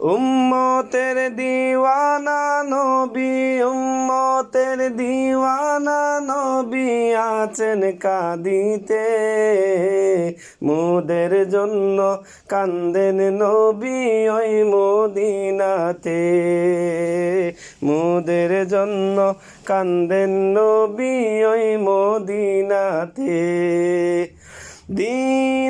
উম্মতের দিওয়ানা নবী, উম্মতের দিওয়ানা নবী আছেন কাঁদিতে। মুদের জন্য কান্দেন নবী ওই মদিনাতে। মুদের জন্য কান্দেন নবী ওই মদিনাতে। দিন